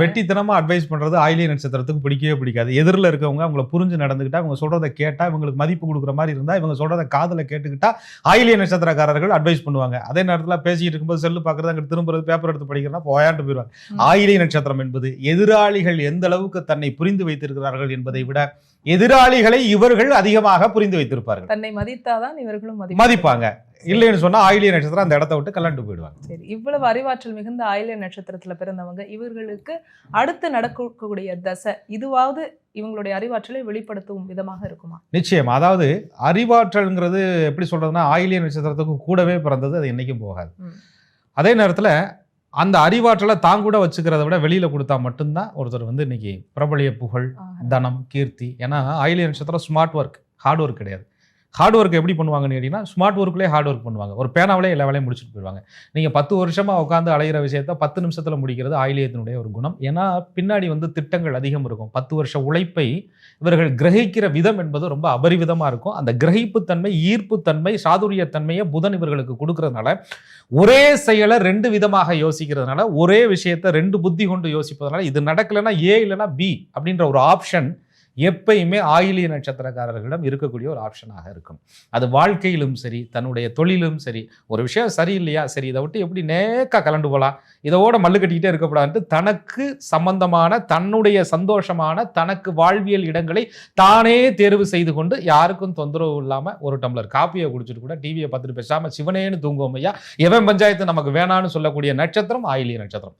வெட்டித்தனமா advice பண்றது ஆயிலிய நட்சத்திரத்துக்கு பிடிக்கவே பிடிக்காது. எதிரில் இருக்கவங்க அவங்கள புரிஞ்சு நடந்துக்கிட்டா அவங்க சொல்றதை கேட்டா இவங்களுக்கு மதிப்பு கொடுக்குற மாதிரி இருந்தா இவங்க சொல்றதை காதுல கேட்டுக்கிட்டா ஆயிலிய நட்சத்திரக்காரர்கள் அட்வைஸ் பண்ணுவாங்க. அதே நேரத்தில் பேசிட்டு இருக்கும்போது செல்லு பார்க்கறது அங்கிட்டு திரும்புறது பேப்பர் எடுத்து படிக்கிறதா போயாண்டு போயிடுவாங்க. ஆயிலிய நட்சத்திரம் என்பது எதிராளிகள் எந்த அளவுக்கு தன்னை புரிந்து வைத்திருக்கிறார்கள் என்பதை விட எதிராளிகளை இவர்கள் அதிகமாக புரிந்து வைத்திருப்பார்கள். தன்னை மதித்தாதான் இவர்களும் மதிப்பாங்க. இல்லைன்னு சொன்னா ஆயிலிய நட்சத்திரம் அந்த இடத்த விட்டு கலண்டு போயிடுவாங்க. சரி. இவ்வளவு அறிவாற்றல் மிகுந்த ஆயில நட்சத்திரத்துல பிறந்தவங்க இவர்களுக்கு அடுத்து நடக்கக்கூடிய தசை இதுவாவது இவங்களுடைய அறிவாற்றலை வெளிப்படுத்தும் விதமாக இருக்குமா? நிச்சயம். அதாவது அறிவாற்றல்ங்கிறது எப்படி சொல்றதுன்னா ஆயிலிய நட்சத்திரத்துக்கு கூடவே பிறந்தது அது என்னைக்கும் போகாது. அதே நேரத்தில் அந்த அறிவாற்றலை தான் கூட வச்சுக்கிறத விட வெளியில கொடுத்தா மட்டும்தான் ஒருத்தர் வந்து இன்னைக்கு பிரபலிய புகழ். தனம் கீர்த்தி ஏன்னா ஆயிலிய நட்சத்திரம் ஸ்மார்ட் ஒர்க் ஹார்ட் ஒர்க் கிடையாது ஹார்ட் ஒர்க் எப்படி பண்ணுவாங்கன்னு கேட்டிங்கன்னா ஸ்மார்ட் ஒர்க்லேயே ஹார்ட் ஒர்க் பண்ணுவாங்க. ஒரு பேனாவிலே எல்லா வேலையும் முடிச்சுட்டு போயிடுவாங்க. நீங்கள் பத்து வருஷமாக உட்காந்து அலையிற விஷயத்த பத்து நிமிஷத்தில் முடிக்கிறது ஆயிலியத்தினுடைய ஒரு குணம். ஏன்னா பின்னாடி வந்து திட்டங்கள் அதிகம் இருக்கும். பத்து வருஷ உழைப்பை இவர்கள் கிரகிக்கிற விதம் என்பது ரொம்ப அபரிவிதமாக இருக்கும். அந்த கிரகிப்புத்தன்மை ஈர்ப்புத்தன்மை சாதுரியத்தன்மையை புதன் இவர்களுக்கு கொடுக்கறதுனால ஒரே செயலை ரெண்டு விதமாக யோசிக்கிறதுனால ஒரே விஷயத்தை ரெண்டு புத்தி கொண்டு யோசிப்பதனால இது நடக்கலைன்னா ஏ இல்லைன்னா பி அப்படின்ற ஒரு ஆப்ஷன் எப்பயுமே ஆயிலிய நட்சத்திரக்காரர்களிடம் இருக்கக்கூடிய ஒரு ஆப்ஷனாக இருக்கும். அது வாழ்க்கையிலும் சரி தன்னுடைய தொழிலும் சரி ஒரு விஷயம் சரியில்லையா சரி இதை விட்டு எப்படி நேக்கா கலண்டு போகலாம் இதோட மல்லு கட்டிக்கிட்டே இருக்கக்கூடாதுன்ட்டு தனக்கு சம்பந்தமான தன்னுடைய சந்தோஷமான தனக்கு வாழ்வியல் இடங்களை தானே தேர்வு செய்து கொண்டு யாருக்கும் தொந்தரவு இல்லாமல் ஒரு டம்ளர் காப்பியை குடிச்சிட்டு கூட டிவியை பார்த்துட்டு பேசாமல் சிவனேன்னு தூங்குவோம் ஐயா. எவன் பஞ்சாயத்து நமக்கு வேணான்னு சொல்லக்கூடிய நட்சத்திரம் ஆயிலிய நட்சத்திரம்.